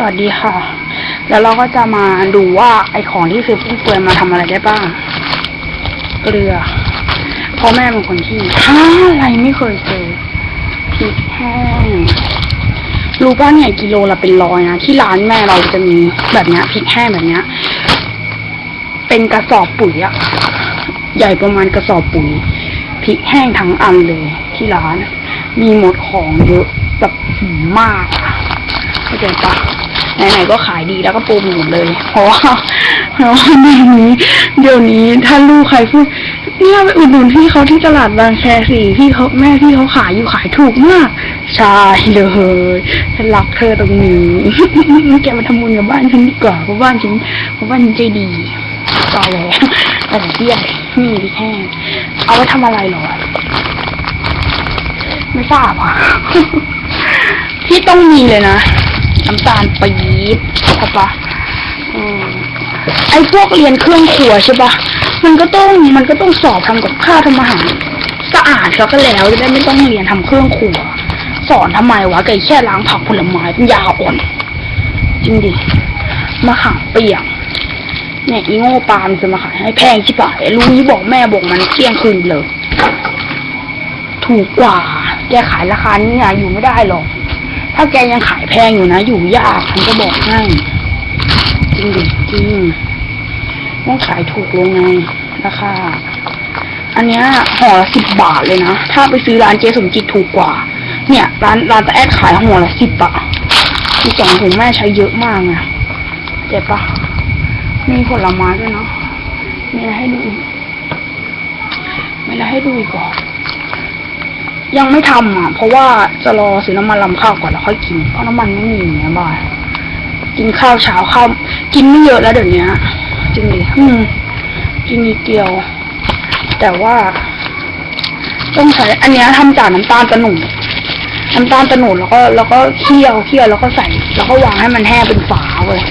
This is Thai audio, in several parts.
สวัสดีค่ะ แล้วเราก็จะมาดูว่าไอของที่ซื้อฟุ่มเฟือยมาทำอะไรได้บ้าง เกลือเพราะแม่เป็นคนที่หาอะไรไม่เคยเจอพริกแห้ง รู้ป่ะเนี่ยกิโลละเป็นร้อยนะ ที่ร้านแม่เราจะมีแบบเนี้ยพริกแห้งแบบเนี้ย เป็นกระสอบปุ๋ยอะใหญ่ประมาณกระสอบปุ๋ยพริกแห้งทั้งอันเลย ที่ร้าน มีหมดของเยอะแบบมากอะเข้าใจปะ ไหนๆก็ขายดีแล้วก็โปรโมทเลย เพราะว่าเพราะว่าเดี๋ยวนี้ เดี๋ยวนี้ถ้าลูกใครพูดเนี่ยไปอุดหนุนพี่เขาที่ตลาดบางแคสิพี่เขาแม่พี่เขาขายอยู่ขายถูกมากใช่เลยฉันรักเธอตรงนี้แกมาทำบุญกับบ้านฉันดีกว่าเพราะบ้านฉันเพราะบ้านฉันใจดีต่อแล้วแต่เบี้ยนี่พี่แค่เอาไว้ทำอะไรหรอไม่ทราบอะที่ต้องมีเลยนะ น้ำตาลปี๊บใช่ปะอืมไอ้พวกเรียนเครื่องครัวใช่ปะมันก็ต้องมันก็ต้องสอบทำกับข้าวทำอาหารสะอาดแล้วก็แล้วจะได้ไม่ต้องเรียนทำเครื่องครัว สอนทำไมวะไก่แค่ล้างผักผลไม้เป็นยาอ่อนจริงดิมาขามเปียกเนี่ยอีโง่ปาล์มจะมาขายให้แพงชิบหายรู้นี้บอกแม่บอกมันเที่ยงคืนเลย ถูกกว่า แกขายราคานี้นะอยู่ไม่ได้หรอก ถ้าแกยังขายแพงอยู่นะ อยู่ยากฉันก็บอกให้จริงดิจริงต้องขายถูกลงไงราคาอันเนี้ยห่อละสิบบาทเลยนะ ถ้าไปซื้อร้านเจสมจิตถูกกว่า เนี่ย ร้านร้านตะแอดขายห่อละสิบบาทมีสองถุงแม่ใช้เยอะมากนะเจ็บปะมีผลไม้ด้วยเนาะมีอะไรให้ดูอีกมีอะไรให้ดูอีกก่อน ยังไม่ทำอะ เพราะว่าจะรอซื้อน้ำมันลำข้าวก่อนแล้วค่อยกิน เพราะน้ำมันไม่มีเนี่ยบ้านกินข้าวเช้าข้าวกินไม่เยอะแล้วเดี๋ยวนี้จริงดิอืม กินนิดเดียว แต่ว่า ต้องใช้ อันเนี้ยทำจากน้ำตาลตะหนุน้ำตาลตะหนุแล้วก็ แล้วก็เคี่ยวเคี่ยวแล้วก็ใส่ แล้วก็วางให้มันแห้งเป็นฝาเว้ย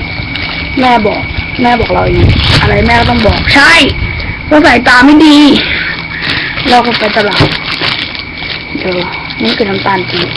แม่บอก แม่บอกเราอย่างนี้อะไรแม่ก็ต้องบอก ใช่ก็ใส่ตาไม่ดี เราก็ไปตลาด ดี๋ยวนี่คือน้ำตาลปี๊บ